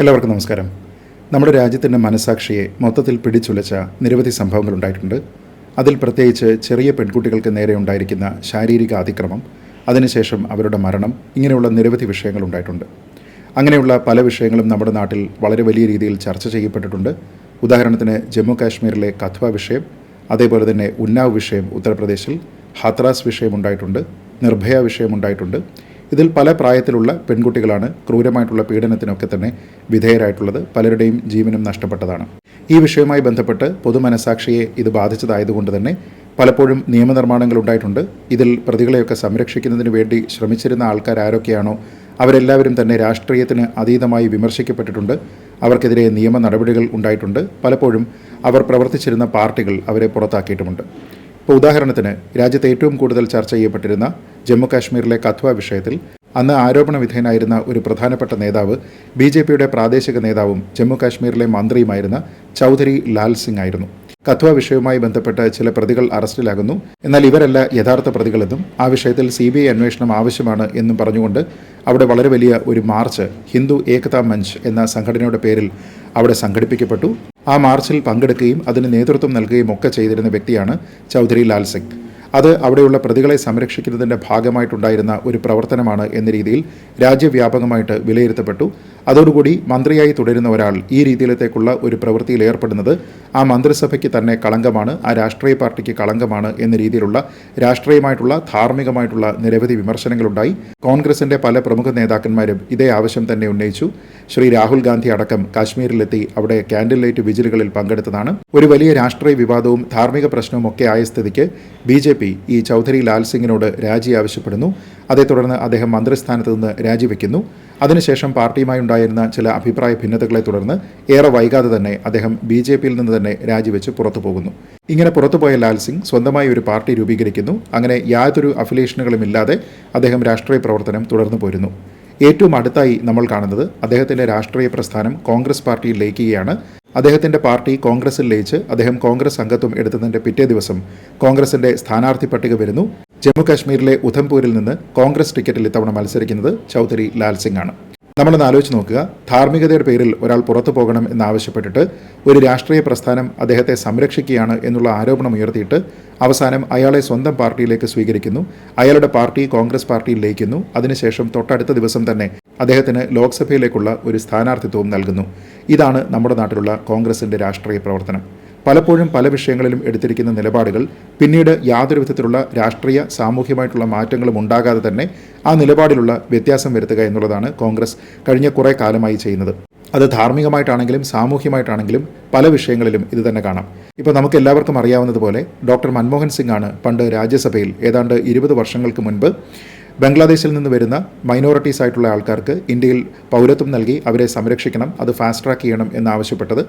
എല്ലാവർക്കും നമസ്കാരം. നമ്മുടെ രാജ്യത്തിന്റെ മനസാക്ഷിയെ മൊത്തത്തിൽ പിടിച്ചുലച്ച നിരവധി സംഭവങ്ങൾ ഉണ്ടായിട്ടുണ്ട്. അതിൽ പ്രത്യേകിച്ച് ചെറിയ പെൺകുട്ടികൾക്ക് നേരെ ഉണ്ടായിരിക്കുന്ന ശാരീരിക അതിക്രമം അതിനുശേഷം അവരുടെ മരണം ഇങ്ങനെയുള്ള നിരവധി വിഷയങ്ങൾ ഉണ്ടായിട്ടുണ്ട്. അങ്ങനെയുള്ള പല വിഷയങ്ങളും നമ്മുടെ നാട്ടിൽ വളരെ വലിയ രീതിയിൽ ചർച്ച ചെയ്യപ്പെട്ടിട്ടുണ്ട്. ഉദാഹരണത്തിന് ജമ്മു കാശ്മീരിലെ കഥ്വ വിഷയം അതേപോലെ തന്നെ ഉന്നാവ് വിഷയം ഉത്തർപ്രദേശിൽ ഹാത്രാസ് വിഷയം ഉണ്ടായിട്ടുണ്ട് നിർഭയ വിഷയം ഉണ്ടായിട്ടുണ്ട്. ഇതിൽ പല പ്രായത്തിലുള്ള പെൺകുട്ടികളാണ് ക്രൂരമായിട്ടുള്ള പീഡനത്തിനൊക്കെ തന്നെ വിധേയരായിട്ടുള്ളത്. പലരുടെയും ജീവനും നഷ്ടപ്പെട്ടതാണ്. ഈ വിഷയവുമായി ബന്ധപ്പെട്ട് പൊതുമനസാക്ഷിയെ ഇത് ബാധിച്ചതായതുകൊണ്ട് തന്നെ പലപ്പോഴും നിയമനിർമ്മാണങ്ങൾ ഉണ്ടായിട്ടുണ്ട്. ഇതിൽ പ്രതികളെയൊക്കെ സംരക്ഷിക്കുന്നതിന് വേണ്ടി ശ്രമിച്ചിരുന്ന ആൾക്കാർ ആരൊക്കെയാണോ അവരെല്ലാവരും തന്നെ രാഷ്ട്രീയത്തിന് അതീതമായി വിമർശിക്കപ്പെട്ടിട്ടുണ്ട്. അവർക്കെതിരെ നിയമ നടപടികൾ ഉണ്ടായിട്ടുണ്ട്. പലപ്പോഴും അവർ പ്രവർത്തിച്ചിരുന്ന പാർട്ടികൾ അവരെ പുറത്താക്കിയിട്ടുമുണ്ട്. ഇപ്പോൾ ഉദാഹരണത്തിന് രാജ്യത്ത് ഏറ്റവും കൂടുതൽ ചർച്ച ചെയ്യപ്പെട്ടിരുന്ന ജമ്മു കാശ്മീരിലെ കഥ്വ വിഷയത്തിൽ അന്ന് ആരോപണ വിധേയനായിരുന്ന ഒരു പ്രധാനപ്പെട്ട നേതാവ് ബി ജെ പിയുടെ പ്രാദേശിക നേതാവും ജമ്മു കാശ്മീരിലെ മന്ത്രിയുമായിരുന്ന ചൗധരി ലാൽ സിംഗ് ആയിരുന്നു. കഥ്വ വിഷയവുമായി ബന്ധപ്പെട്ട് ചില പ്രതികൾ അറസ്റ്റിലാകുന്നു. എന്നാൽ ഇവരല്ല യഥാർത്ഥ പ്രതികളെന്നും ആ വിഷയത്തിൽ സി ബി ഐ അന്വേഷണം ആവശ്യമാണ് എന്നും പറഞ്ഞുകൊണ്ട് അവിടെ വളരെ വലിയ ഒരു മാർച്ച് ഹിന്ദു ഏകതാ മഞ്ച് എന്ന സംഘടനയുടെ പേരിൽ അവിടെ സംഘടിപ്പിക്കപ്പെട്ടു. ആ മാർച്ചിൽ പങ്കെടുക്കുകയും അതിന് നേതൃത്വം നൽകുകയും ഒക്കെ ചെയ്തിരുന്ന വ്യക്തിയാണ് ചൗധരി ലാൽ സിംഗ് അത് അവിടെയുള്ള പ്രതികളെ സംരക്ഷിക്കുന്നതിന്റെ ഭാഗമായിട്ടുണ്ടായിരുന്ന ഒരു പ്രവർത്തനമാണ് എന്ന രീതിയിൽ രാജ്യവ്യാപകമായിട്ട് വിലയിരുത്തപ്പെട്ടു. അതോടുകൂടി മന്ത്രിയായി തുടരുന്ന ഒരാൾ ഈ രീതിയിലത്തേക്കുള്ള ഒരു പ്രവൃത്തിയിൽ ഏർപ്പെടുന്നത് ആ മന്ത്രിസഭയ്ക്ക് തന്നെ കളങ്കമാണ് ആ രാഷ്ട്രീയ പാർട്ടിക്ക് കളങ്കമാണ് എന്ന രീതിയിലുള്ള രാഷ്ട്രീയമായിട്ടുള്ള ധാർമ്മികമായിട്ടുള്ള നിരവധി വിമർശനങ്ങളുണ്ടായി. കോൺഗ്രസിന്റെ പല പ്രമുഖ നേതാക്കന്മാരും ഇതേ ആവശ്യം തന്നെ ഉന്നയിച്ചു. ശ്രീ രാഹുൽ ഗാന്ധി അടക്കം കാശ്മീരിലെത്തി അവിടെ ക്യാൻഡിൽ ലൈറ്റ് വിജിലുകളിൽ പങ്കെടുത്തതാണ്. ഒരു വലിയ രാഷ്ട്രീയ വിവാദവും ധാർമ്മിക പ്രശ്നവും ഒക്കെ ആയ സ്ഥിതിക്ക് ബി ജെ പി ഈ ചൗധരി ലാൽ സിംഗിനോട് രാജി ആവശ്യപ്പെടുന്നു. അതേ തുടർന്ന് അദ്ദേഹം മന്ത്രിസ്ഥാനത്ത് നിന്ന് രാജിവെക്കുന്നു അതിനുശേഷം പാർട്ടിയുമായി ഉണ്ടായിരുന്ന ചില അഭിപ്രായ ഭിന്നതകളെ തുടർന്ന് ഏറെ വൈകാതെ തന്നെ അദ്ദേഹം ബി ജെ പിയിൽ നിന്ന് തന്നെ രാജിവെച്ച് പുറത്തു പോകുന്നു. ഇങ്ങനെ പുറത്തുപോയ ലാൽ സിംഗ് സ്വന്തമായി ഒരു പാർട്ടി രൂപീകരിക്കുന്നു. അങ്ങനെ യാതൊരു അഫിലിയേഷനുകളും ഇല്ലാതെ അദ്ദേഹം രാഷ്ട്രീയ പ്രവർത്തനം തുടർന്നു പോരുന്നു. ഏറ്റവും അടുത്തായി നമ്മൾ കാണുന്നത് അദ്ദേഹത്തിന്റെ രാഷ്ട്രീയ പ്രസ്ഥാനം കോൺഗ്രസ് പാർട്ടിയിൽ ലയിക്കുകയാണ്. അദ്ദേഹത്തിന്റെ പാർട്ടി കോൺഗ്രസിൽ ലയിച്ച് അദ്ദേഹം കോൺഗ്രസ് അംഗത്വം എടുത്തതിന്റെ പിറ്റേ ദിവസം കോൺഗ്രസിന്റെ സ്ഥാനാർത്ഥി പട്ടിക വരുന്നു. ജമ്മു കാശ്മീരിലെ ഉധംപൂരിൽ നിന്ന് കോൺഗ്രസ് ടിക്കറ്റിൽ ഇത്തവണ മത്സരിക്കുന്നത് ചൗധരി ലാൽ സിംഗ് ആണ്. നമ്മളൊന്ന് ആലോചിച്ച് നോക്കുക. ധാർമ്മികതയുടെ പേരിൽ ഒരാൾ പുറത്തു പോകണം എന്നാവശ്യപ്പെട്ടിട്ട് ഒരു രാഷ്ട്രീയ പ്രസ്ഥാനം അദ്ദേഹത്തെ സംരക്ഷിക്കുകയാണ് എന്നുള്ള ആരോപണം ഉയർത്തിയിട്ട് അവസാനം അയാളെ സ്വന്തം പാർട്ടിയിലേക്ക് സ്വീകരിക്കുന്നു. അയാളുടെ പാർട്ടി കോൺഗ്രസ് പാർട്ടിയിൽ ലയിക്കുന്നു. അതിനുശേഷം തൊട്ടടുത്ത ദിവസം തന്നെ അദ്ദേഹത്തിന് ലോക്സഭയിലേക്കുള്ള ഒരു സ്ഥാനാർത്ഥിത്വവും നൽകുന്നു. ഇതാണ് നമ്മുടെ നാട്ടിലുള്ള കോൺഗ്രസിന്റെ രാഷ്ട്രീയ പ്രവർത്തനം. പലപ്പോഴും പല വിഷയങ്ങളിലും എടുത്തിരിക്കുന്ന നിലപാടുകൾ പിന്നീട് യാതൊരു വിധത്തിലുള്ള രാഷ്ട്രീയ സാമൂഹ്യമായിട്ടുള്ള മാറ്റങ്ങളും ഉണ്ടാകാതെ തന്നെ ആ നിലപാടിലുള്ള വ്യത്യാസം വരുത്തുക എന്നുള്ളതാണ് കോൺഗ്രസ് കഴിഞ്ഞ കുറേ കാലമായി ചെയ്യുന്നത്. അത് ധാർമ്മികമായിട്ടാണെങ്കിലും സാമൂഹ്യമായിട്ടാണെങ്കിലും പല വിഷയങ്ങളിലും ഇത് തന്നെ കാണാം. ഇപ്പോൾ നമുക്ക് എല്ലാവർക്കും അറിയാവുന്നതുപോലെ ഡോക്ടർ മൻമോഹൻ സിംഗ് ആണ് പണ്ട് രാജ്യസഭയിൽ ഏതാണ്ട് ഇരുപത് വർഷങ്ങൾക്ക് മുൻപ് ബംഗ്ലാദേശിൽ നിന്ന് വരുന്ന മൈനോറിറ്റീസ് ആയിട്ടുള്ള ആൾക്കാർക്ക് ഇന്ത്യയിൽ പൗരത്വം നൽകി അവരെ സംരക്ഷിക്കണം അത് ഫാസ്റ്റ് ട്രാക്ക് ചെയ്യണം എന്നാവശ്യപ്പെട്ടത്.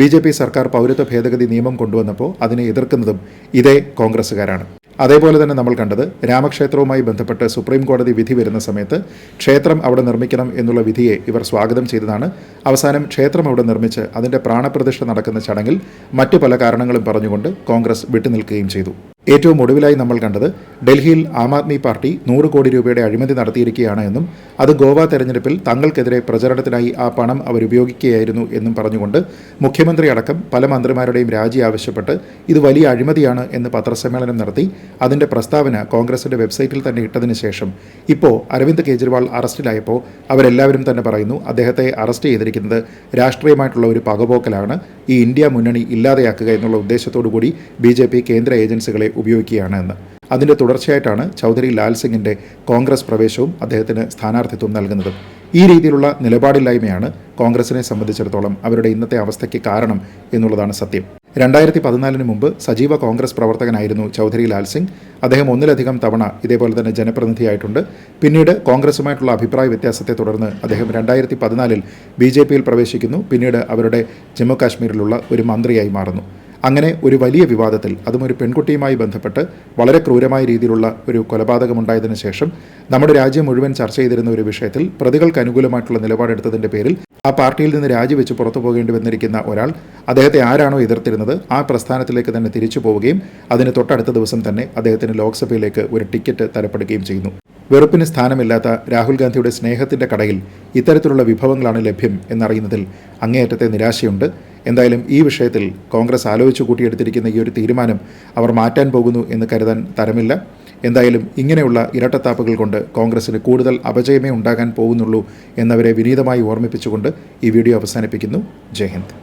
ബി ജെ പി സർക്കാർ പൗരത്വ ഭേദഗതി നിയമം കൊണ്ടുവന്നപ്പോൾ അതിനെ എതിർക്കുന്നതും ഇതേ കോൺഗ്രസ്സുകാരാണ്. അതേപോലെ തന്നെ നമ്മൾ കണ്ടത് രാമക്ഷേത്രവുമായി ബന്ധപ്പെട്ട് സുപ്രീം കോടതി വിധി വരുന്ന സമയത്ത് ക്ഷേത്രം അവിടെ നിർമ്മിക്കണം എന്നുള്ള വിധിയെ ഇവർ സ്വാഗതം ചെയ്തതാണ്. അവസാനം ക്ഷേത്രം അവിടെ നിർമ്മിച്ച് അതിന്റെ പ്രാണപ്രതിഷ്ഠ നടക്കുന്ന ചടങ്ങിൽ മറ്റു പല കാരണങ്ങളും പറഞ്ഞുകൊണ്ട് കോൺഗ്രസ് വിട്ടുനിൽക്കുകയും ചെയ്തു. ഏറ്റവും ഒടുവിലായി നമ്മൾ കണ്ടത് ഡൽഹിയിൽ ആം ആദ്മി പാർട്ടി നൂറ് കോടി രൂപയുടെ അഴിമതി നടത്തിയിരിക്കുകയാണ് എന്നും അത് ഗോവ തെരഞ്ഞെടുപ്പിൽ തങ്ങൾക്കെതിരെ പ്രചരണത്തിനായി ആ പണം അവരുപയോഗിക്കുകയായിരുന്നു എന്നും പറഞ്ഞുകൊണ്ട് മുഖ്യമന്ത്രി അടക്കം പല മന്ത്രിമാരുടെയും രാജി ആവശ്യപ്പെട്ട് ഇത് വലിയ അഴിമതിയാണ് എന്ന് പത്രസമ്മേളനം നടത്തി അതിന്റെ പ്രസ്താവന കോൺഗ്രസിന്റെ വെബ്സൈറ്റിൽ തന്നെ ഇട്ടതിന് ശേഷം. ഇപ്പോൾ അരവിന്ദ് കെജ്രിവാൾ അറസ്റ്റിലായപ്പോൾ അവരെല്ലാവരും തന്നെ പറയുന്നു അദ്ദേഹത്തെ അറസ്റ്റ് ചെയ്തിരിക്കുന്നത് രാഷ്ട്രീയമായിട്ടുള്ള ഒരു പകപോക്കലാണ്. ഈ ഇന്ത്യ മുന്നണി ഇല്ലാതെയാക്കുക എന്നുള്ള ഉദ്ദേശത്തോടു കൂടി ബി കേന്ദ്ര ഏജൻസികളെ ഉപയോഗിക്കുകയാണ് എന്ന് അതിന്റെ തുടർച്ചയായിട്ടാണ് ചൗധരി ലാൽ സിംഗിന്റെ കോൺഗ്രസ് പ്രവേശവും അദ്ദേഹത്തിന് സ്ഥാനാർത്ഥിത്വം നൽകുന്നതും. ഈ രീതിയിലുള്ള നിലപാടില്ലായ്മയാണ് കോൺഗ്രസിനെ സംബന്ധിച്ചിടത്തോളം അവരുടെ ഇന്നത്തെ അവസ്ഥയ്ക്ക് കാരണം എന്നുള്ളതാണ് സത്യം. രണ്ടായിരത്തി പതിനാലിന് മുമ്പ് സജീവ കോൺഗ്രസ് പ്രവർത്തകനായിരുന്നു ചൗധരി ലാൽ സിംഗ്. അദ്ദേഹം ഒന്നിലധികം തവണ ഇതേപോലെ തന്നെ ജനപ്രതിനിധിയായിട്ടുണ്ട്. പിന്നീട് കോൺഗ്രസുമായിട്ടുള്ള അഭിപ്രായ വ്യത്യാസത്തെ തുടർന്ന് അദ്ദേഹം രണ്ടായിരത്തി പതിനാലിൽ ബി ജെ പിയിൽ പ്രവേശിക്കുന്നു. പിന്നീട് അവരുടെ ജമ്മു കാശ്മീരിലുള്ള ഒരു മന്ത്രിയായി മാറുന്നു. അങ്ങനെ ഒരു വലിയ വിവാദത്തിൽ അതും ഒരു പെൺകുട്ടിയുമായി ബന്ധപ്പെട്ട് വളരെ ക്രൂരമായ രീതിയിലുള്ള ഒരു കൊലപാതകമുണ്ടായതിനു ശേഷം നമ്മുടെ രാജ്യം മുഴുവൻ ചർച്ച ചെയ്തിരുന്ന ഒരു വിഷയത്തിൽ പ്രതികൾക്ക് അനുകൂലമായിട്ടുള്ള നിലപാടെടുത്തതിന്റെ പേരിൽ ആ പാർട്ടിയിൽ നിന്ന് രാജിവെച്ച് പുറത്തു പോകേണ്ടി വന്നിരിക്കുന്ന ഒരാൾ അദ്ദേഹത്തെ ആരാണോ എതിർത്തിരുന്നത് ആ പ്രസ്ഥാനത്തിലേക്ക് തന്നെ തിരിച്ചു പോവുകയും അതിന് തൊട്ടടുത്ത ദിവസം തന്നെ അദ്ദേഹത്തിന് ലോക്സഭയിലേക്ക് ഒരു ടിക്കറ്റ് തരപ്പെടുകയും ചെയ്യുന്നു. വെറുപ്പിന് സ്ഥാനമില്ലാത്ത രാഹുൽ ഗാന്ധിയുടെ സ്നേഹത്തിന്റെ കടയിൽ ഇത്തരത്തിലുള്ള വിഭവങ്ങളാണ് ലഭ്യം എന്നറിയുന്നതിൽ അങ്ങേയറ്റത്തെ നിരാശയുണ്ട്. എന്തായാലും ഈ വിഷയത്തിൽ കോൺഗ്രസ് ആലോചിച്ച് കൂട്ടിയെടുത്തിരിക്കുന്ന ഈ ഒരു തീരുമാനം അവർ മാറ്റാൻ പോകുന്നു എന്ന് കരുതാൻ തരമില്ല. എന്തായാലും ഇങ്ങനെയുള്ള ഇരട്ടത്താപ്പുകൾ കൊണ്ട് കോൺഗ്രസിന് കൂടുതൽ അപജയമേ ഉണ്ടാകാൻ പോകുന്നുള്ളൂ എന്നവരെ വിനീതമായി ഓർമ്മിപ്പിച്ചുകൊണ്ട് ഈ വീഡിയോ അവസാനിപ്പിക്കുന്നു. ജയ് ഹിന്ദ്.